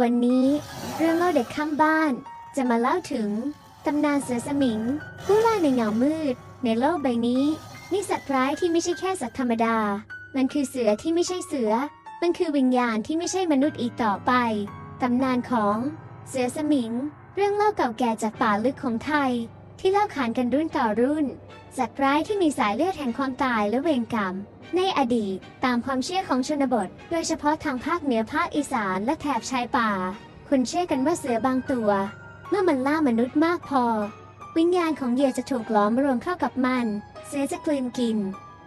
วันนี้เรื่องเล่าเด็กข้างบ้าน จะมาเล่าถึงตำนานเสือสมิง ผู้ล่าในเงามืด ในโลกใบนี้นี่สัตว์ร้ายที่ไม่ใช่แค่สัตว์ธรรมดา มันคือเสือที่ไม่ใช่เสือ มันคือวิญญาณที่ไม่ใช่มนุษย์อีกต่อไป ตำนานของเสือสมิง เรื่องเล่าเก่าแก่จากป่าลึกของไทย ที่เล่าขานกันรุ่นต่อรุ่น สัตว์ร้ายที่มีสายเลือดแห่งความตายและเวรกรรม ในอดีต ตามความเชื่อของชนบท โดยเฉพาะทางภาคเหนือภาคอีสานและแถบชายป่า คนเชื่อกันว่าเสือบางตัว เมื่อมันล่ามนุษย์มากพอ วิญญาณของเหยื่อจะถูกหลอมรวมเข้ากับมัน เสือจะกลืนกิน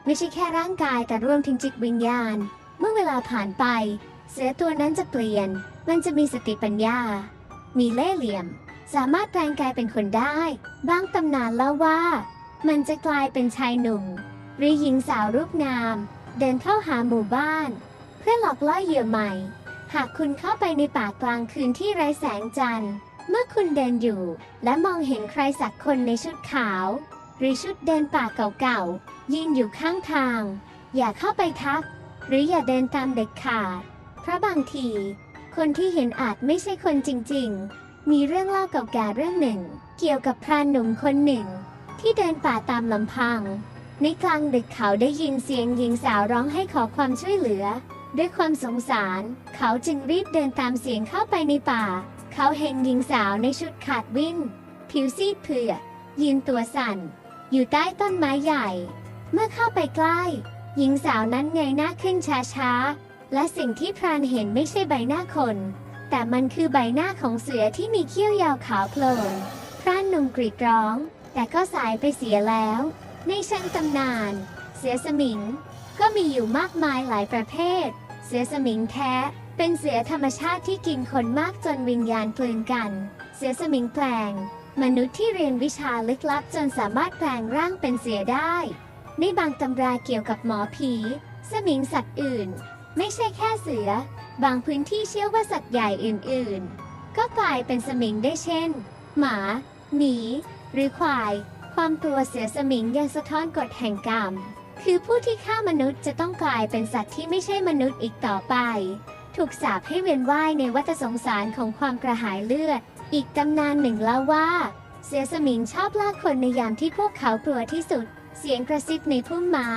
ไม่ใช่แค่ร่างกายแต่รวมถึงจิตวิญญาณ เมื่อเวลาผ่านไป เสือตัวนั้นจะเปลี่ยน มันจะมีสติปัญญา มีเล่ห์เหลี่ยม สามารถแปลงกายเป็นคนได้ บางตำนานเล่าว่า มันจะกลายเป็นชายหนุ่ม หรือหญิงสาวรูปงาม เดินเข้าหาหมู่บ้าน เพื่อหลอกล่อเหยื่อใหม่ หากคุณเข้าไปในป่ากลางคืนที่ไร้แสงจันทร์ เมื่อคุณเดินอยู่ และมองเห็นใครสักคนในชุดขาว หรือชุดเดินป่าเก่าๆยืนอยู่ข้างทาง อย่าเข้าไปทัก หรืออย่าเดินตามเด็ดขาดเพราะบางที คนที่เห็นอาจไม่ใช่คนจริงๆ มีเรื่องเล่าเก่าแก่เรื่องหนึ่ง เกี่ยวกับพรานหนุ่มคนหนึ่ง ที่เดินป่าตามลำพัง ในกลางดึกเขาได้ยินเสียงหญิงสาวร้องให้ขอความช่วยเหลือ ด้วยความสงสาร เขาจึงรีบเดินตามเสียงเข้าไปในป่า เขาเห็นหญิงสาวในชุดขาดวิ่นผิวซีดเผือดยืนตัวสั่น อยู่ใต้ต้นไม้ใหญ่ เมื่อเข้าไปใกล้ หญิงสาวนั้นเงยหน้าขึ้นช้าๆ และสิ่งที่พรานเห็นไม่ใช่ใบหน้าคน แต่มันคือใบหน้าของเสือที่มีเขี้ยวยาวขาวโพลนพรานหนุ่มกรีดร้อง แต่ก็สายไปเสียแล้ว ในเชิงตำนาน เสือสมิง ก็มีอยู่มากมายหลายประเภท เสือสมิงแท้ เป็นเสือธรรมชาติที่กินคนมากจนวิญญาณกลืนกัน เสือสมิงแปลง มนุษย์ที่เรียนวิชาลึกลับจนสามารถแปลงร่างเป็นเสือได้ ในบางตำราเกี่ยวกับหมอผี สมิงสัตว์อื่น ไม่ใช่แค่เสือ บางพื้นที่เชื่อว่าสัตว์ใหญ่อื่นๆ ก็กลายเป็นสมิงได้เช่น หมา หมี หรือควาย ความกลัวเสือสมิงยังสะท้อนกฎแห่งกรรม คือผู้ที่ฆ่ามนุษย์จะต้องกลายเป็นสัตว์ที่ไม่ใช่มนุษย์อีกต่อไป ถูกสาปให้เวียนว่ายในวัฏสงสารของความกระหายเลือด อีกตำนานหนึ่งเล่าว่า เสือสมิงชอบล่าคนในยามที่พวกเขากลัวที่สุด เสียงกระซิบในพุ่มไม้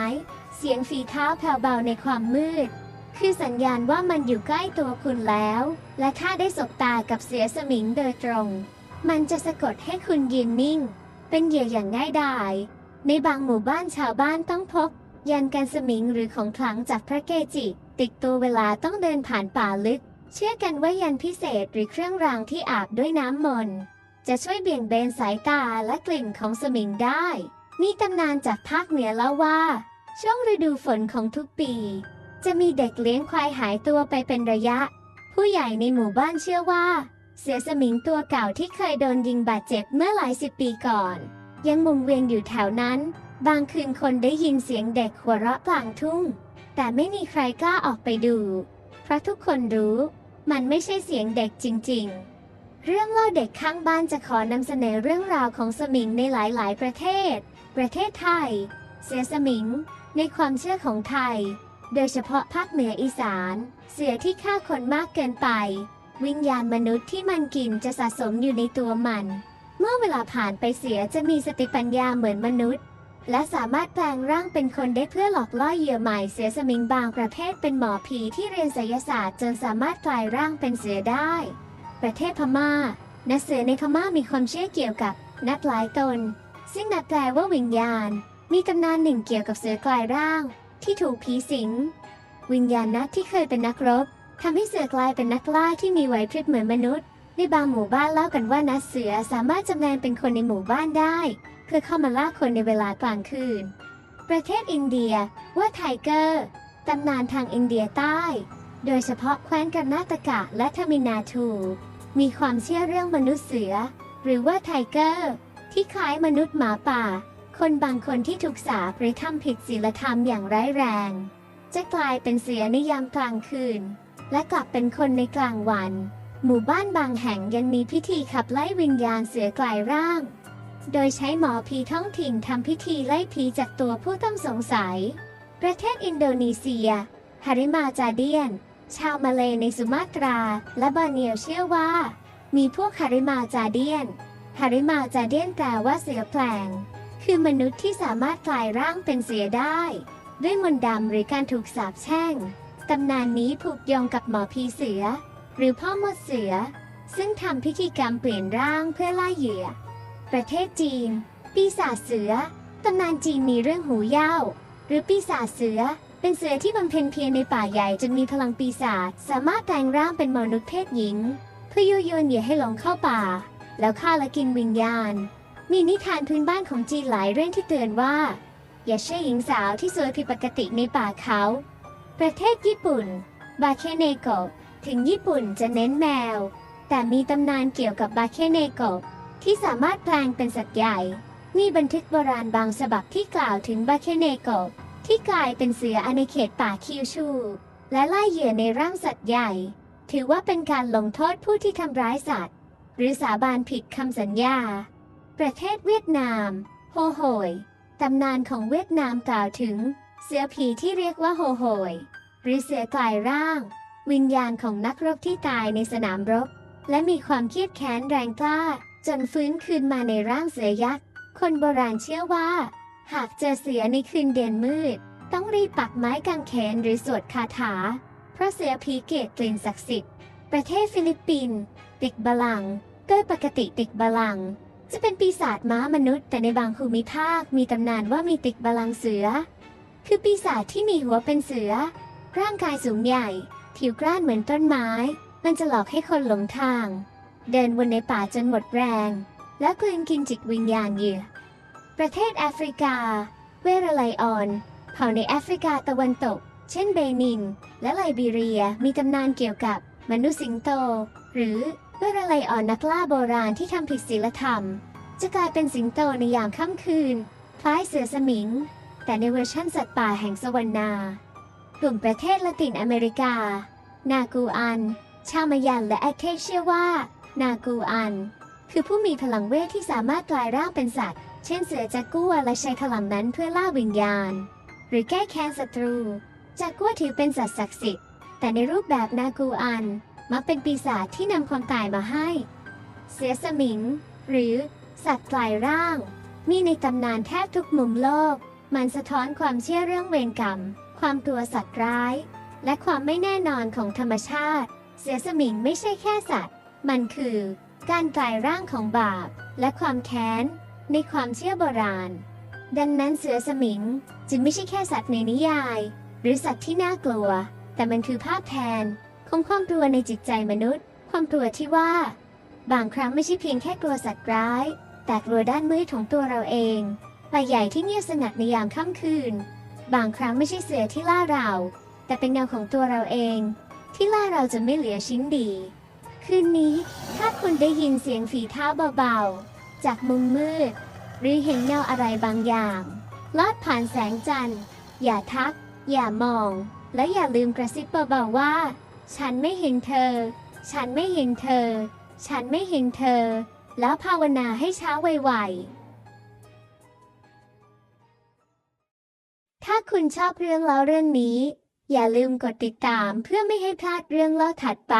เสียงฝีเท้าแผ่วเบาในความมืดคือสัญญาณว่ามันอยู่ใกล้ตัวคุณแล้ว และถ้าได้สบตากับเสือสมิงโดยตรง มันจะสะกดให้คุณยืนนิ่ง เป็นเหยื่ออย่างง่ายดาย ในบางหมู่บ้านชาวบ้านต้องพก ยันกันสมิงหรือของขลังจากพระเกจิ ติดตัวเวลาต้องเดินผ่านป่าลึก เชื่อกันว่ายันพิเศษหรือเครื่องรางที่อาบด้วยน้ำมนต์จะช่วยเบี่ยงเบนสายตาและกลิ่นของสมิงได้มีตำนานจากภาคเหนือเล่าว่า ช่วงฤดูฝนของทุกปี จะมีเด็กเลี้ยงควายหายตัวไปเป็นระยะ ผู้ใหญ่ในหมู่บ้านเชื่อว่า เสือสมิงตัวเก่าที่เคยโดนยิงบาดเจ็บเมื่อหลายสิบปีก่อน ยังมุงเวียนอยู่แถวนั้น บางคืนคนได้ยินเสียงเด็กหัวเราะกลางทุ่ง แต่ไม่มีใครกล้าออกไปดู เพราะทุกคนรู้มันไม่ใช่เสียงเด็กจริง ๆ เรื่องเล่าเด็กข้างบ้านจะขอนำเสนอเรื่องราวของสมิงในหลาย ๆ ประเทศ ประเทศไทย เสือสมิง ในความเชื่อของไทย โดยเฉพาะภาคเหนืออีสาน เสือที่ฆ่าคนมากเกินไป วิญญาณมนุษย์ที่มันกินจะสะสมอยู่ในตัวมัน เมื่อเวลาผ่านไปเสือจะมีสติปัญญาเหมือนมนุษย์ และสามารถแปลงร่างเป็นคนได้เพื่อหลอกล่อเหยื่อใหม่เสือสมิงบางประเภทเป็นหมอผีที่เรียนไสยศาสตร์จนสามารถกลายร่างเป็นเสือได้ ประเทศพม่านักเสือในพม่ามีความเชื่อเกี่ยวกับนักหลายตน ซึ่งนับแปลว่าวิญญาณ มีตำนานหนึ่งเกี่ยวกับเสือกลายร่าง ที่ถูกผีสิง วิญญาณนักที่เคยเป็นนักรบ ทำให้เสือกลายเป็นนักล่าที่มีไหวพริบเหมือนมนุษย์ ในบางหมู่บ้านเล่ากันว่านักเสือสามารถจำแรงเป็นคนในหมู่บ้านได้ เพื่อเข้ามาล่าคนในเวลากลางคืน ประเทศอินเดียว่าไทเกอร์ตำนานทางอินเดียใต้ โดยเฉพาะแคว้นกรนาตกะและทมินาทู มีความเชื่อเรื่องมนุษย์เสือ หรือว่าไทเกอร์ที่คล้ายมนุษย์หมาป่า คนบางคนที่ถูกสาปหรือทำผิดศีลธรรมอย่างร้ายแรง จะกลายเป็นเสือในยามกลางคืน และกลับเป็นคนในกลางวัน หมู่บ้านบางแห่งยังมีพิธีขับไล่วิญญาณเสือกลายร่าง โดยใช้หมอผีท้องถิ่นทำพิธีไล่ผีจากตัวผู้ต้องสงสัย ประเทศอินโดนีเซียฮาริมาจาเดียน ชาวมาเลยในสุมาตรา และบอร์เนียวเชื่อว่า มีพวกฮาริมาจาเดียนฮาริมาจาเดียนแปลว่าเสือแปลง คือมนุษย์ที่สามารถกลายร่างเป็นเสือได้ ด้วยมนต์ดำหรือการถูกสาปแช่ง ตำนานนี้ผูกโยงกับหมอผีเสือ หรือพ่อมดเสือ ซึ่งทำพิธีกรรมเปลี่ยนร่างเพื่อล่าเหยื่อ ประเทศจีน ปีศาจเสือ ตำนานจีนมีเรื่องหูย่าวหรือปีศาจเสือ เป็นเสือที่บำเพ็ญเพียรในป่าใหญ่จนมีพลังปีศาจสามารถแปลงร่างเป็นมนุษย์เพศหญิง เพื่อยุยนเหยื่อให้หลงเข้าป่า แล้วฆ่าและกินวิญญาณ มีนิทานพื้นบ้านของจีนหลายเรื่องที่เตือนว่า อย่าเชื่อหญิงสาวที่สวยผิดปกติในป่าเขา ประเทศญี่ปุ่น บาเคเนโกะถึงญี่ปุ่นจะเน้นแมว แต่มีตำนานเกี่ยวกับบาเคเนโกะที่สามารถแปลงเป็นสัตว์ใหญ่ มีบันทึกโบราณบางฉบับที่กล่าวถึงบาเคเนโกะที่กลายเป็นเสืออาณาเขตป่าคิวชู และไล่เหยื่อในร่างสัตว์ใหญ่ ถือว่าเป็นการลงโทษผู้ที่ทำร้ายสัตว์ หรือสาบานผิดคำสัญญา ประเทศเวียดนาม โฮโหยตำนานของเวียดนามกล่าวถึง เสือผีที่เรียกว่าโฮโหย หรือเสือกลายร่าง วิญญาณของนักรบที่ตายในสนามรบ และมีความเครียดแค้นแรงกล้า จนฟื้นคืนมาในร่างเสือยักษ์ คนโบราณเชื่อว่า หากเจอเสือในคืนเด่นมืด ต้องรีบปักไม้กางเขนหรือสวดคาถา เพราะเสือผีเกตกลิ่นศักดิ์สิทธิ์ ประเทศฟิลิปปินส์ติกบาลังก์โดยปกติติกบาลัง จะเป็นปีศาจม้ามนุษย์ แต่ในบางภูมิภาคมีตำนานว่ามีติกบาลังเสือ คือปีศาจที่มีหัวเป็นเสือ ร่างกายสูงใหญ่ ผิวกร้านเหมือนต้นไม้ มันจะหลอกให้คนหลงทาง เดินวนในป่าจนหมดแรง แล้วกลืนกินจิตวิญญาณเหยื่อ ประเทศแอฟริกา เวรไลออน เผ่าในแอฟริกาตะวันตก เช่นเบนิน และไลบีเรียมีตำนานเกี่ยวกับมนุษย์สิงโต หรือเวรไลออนนักล่าโบราณที่ทำผิดศีลธรรม จะกลายเป็นสิงโตในยามค่ำคืนคล้ายเสือสมิง แต่ในเวอร์ชั่นสัตว์ป่าแห่งสวรรณา กลุ่มประเทศละตินอเมริกา นากูอัน ชาวมายันและแอคเทเชื่อว่า นากูอัน คือผู้มีพลังเวทที่สามารถกลายร่างเป็นสัตว์ เช่นเสือจากกัวและใช้พลังนั้นเพื่อล่าวิญญาณ หรือแก้แค้นศัตรู จากัวถือเป็นสัตว์ศักดิ์สิทธิ์ แต่ในรูปแบบนากูอันมักเป็นปีศาจที่นำความตายมาให้ เสือสมิง หรือสัตว์กลายร่าง มีในตำนานแทบทุกมุมโลก มันสะท้อนความเชื่อเรื่องเวรกรรม ความกลัวสัตว์ร้าย และความไม่แน่นอนของธรรมชาติ เสือสมิงไม่ใช่แค่สัตว์ มันคือ การกลายร่างของบาป และความแค้น ในความเชื่อโบราณ ดังนั้นเสือสมิงจึงไม่ใช่แค่สัตว์ในนิยาย หรือสัตว์ที่น่ากลัว แต่มันคือภาพแทนของความกลัวในจิตใจมนุษย์ ความกลัวที่ว่า บางครั้งไม่ใช่เพียงแค่กลัวสัตว์ร้าย แต่กลัวด้านมืดของตัวเราเอง ป่าใหญ่ที่เงียบสงัดในยามค่ำคืน บางครั้งไม่ใช่เสือที่ล่าเรา แต่เป็นเงาของตัวเราเอง ที่ล่าเราจนไม่เหลือชิ้นดี คืนนี้ถ้าคุณได้ยินเสียงฝีเท้าเบาๆ จากมุมมืด หรือเห็นเงาอะไรบางอย่างลอดผ่านแสงจันทร์ อย่าทัก อย่ามอง และอย่าลืมกระซิบเบาๆว่า ฉันไม่เห็นเธอ ฉันไม่เห็นเธอ ฉันไม่เห็นเธอ แล้วภาวนาให้เช้าไวๆ ถ้าคุณชอบเรื่องเล่าเรื่องนี้ อย่าลืมกดติดตามเพื่อไม่ให้พลาดเรื่องเล่าถัดไป